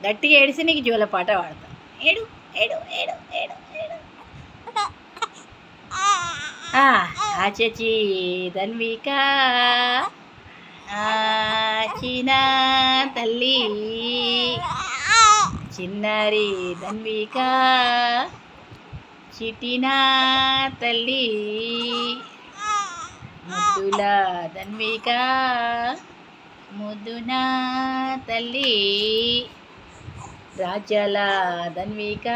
గట్టిగా ఏడిసి నీకు జోల పాట పాడతా. ఏడు ఏడు ఏడు ఏడు ఏడు. ఆ, ఆ చచి ధన్విక ఆ, చిన్న తల్లి చిన్నారి ధన్విక చిటిన తల్లి ముద్దుల ధన్విక ముద్దునా తల్లి. రాజ్యాల ధన్విక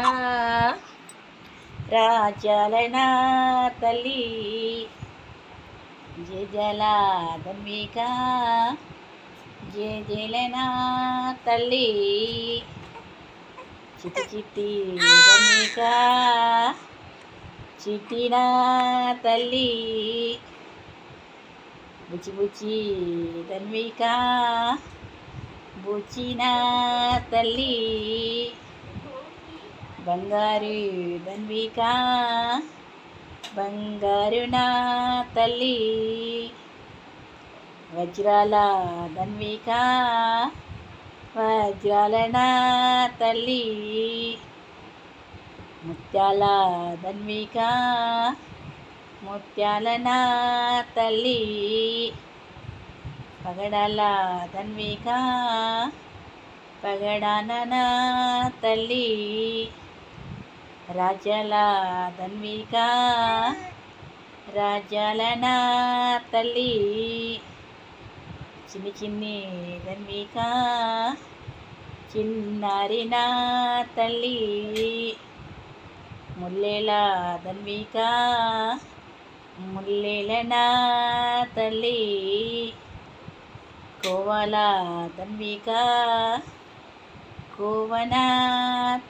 రాజలన తల్లి. జయ జల ధన్విక జయ జలన తల్లి. చిటి చిట్టి ధన్విక చిట్టిన తల్లి. బుచి బుచి ధన్విక. బుచిన తల్లి బంగారు ధన్విక బంగారు నా తల్లి వజ్రాల ధన్విక వజ్రాల నా తల్లి ముత్యాల ధన్విక ముత్యాల నా తల్లి. పగడాల తన్విక పగడాన తల్లి. రాజాల తన్విక రాజాల తల్లి. చిన్ని చిన్ని తన్విక చిన్నారిన తల్లి. ముల్లేల తన్విక ముల్లేలనా తల్లి. కోవల ధన్విక కోవన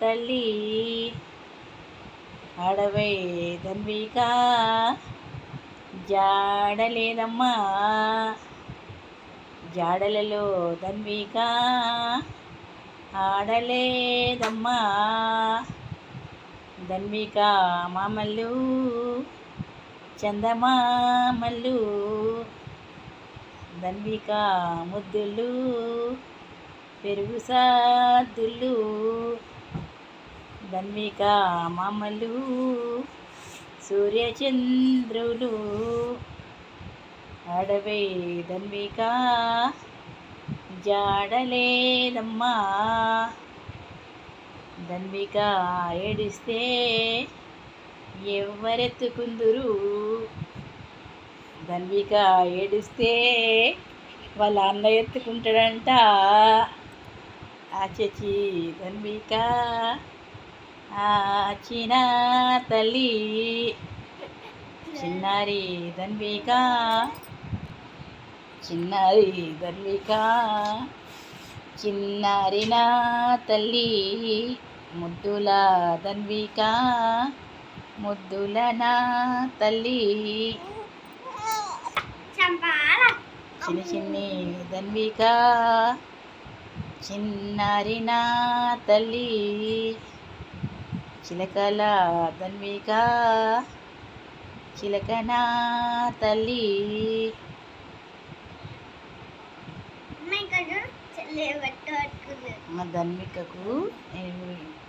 తల్లి. అడవై ధన్విక జాడలేదమ్మా. జాడలలో ధన్విక ఆడలేదమ్మా. ధన్విక మామల్లు చందమామల్లు. ధన్విక ముద్దులు పెరుగు సాదులు ధన్విక మామలు సూర్యచంద్రులు అడవే ధన్విక జాడలేదమ్మా. ధన్విక ఏడిస్తే ఎవరెత్తుకుందురు ధన్విక ఏడిస్తే వాళ్ళ అన్న ఎత్తుకుంటాడంట. ఆచచి ధన్విక ఆ చిన్న తల్లి చిన్నారి ధన్విక చిన్నారి ధన్విక చిన్నారి నా తల్లి ముద్దుల ధన్విక ముద్దుల నా తల్లి. చిన్ని చిన్ని ధన్విక. చిన్నారి నా తల్లి. చిలకల ధన్విక. చిలకనా తల్లి. మా ధన్వికకు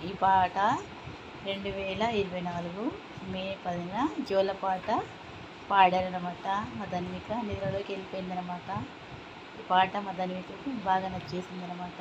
ఈ- పాట రెండు వేల ఇరవై నాలుగు మే పదిన జోల పాట పాడారనమాట మా ధన్విక. నిద్రలోకి వెళ్ళిపోయిందనమాట ఈ పాట మా ధన్వికకు బాగా నచ్చేసిందనమాట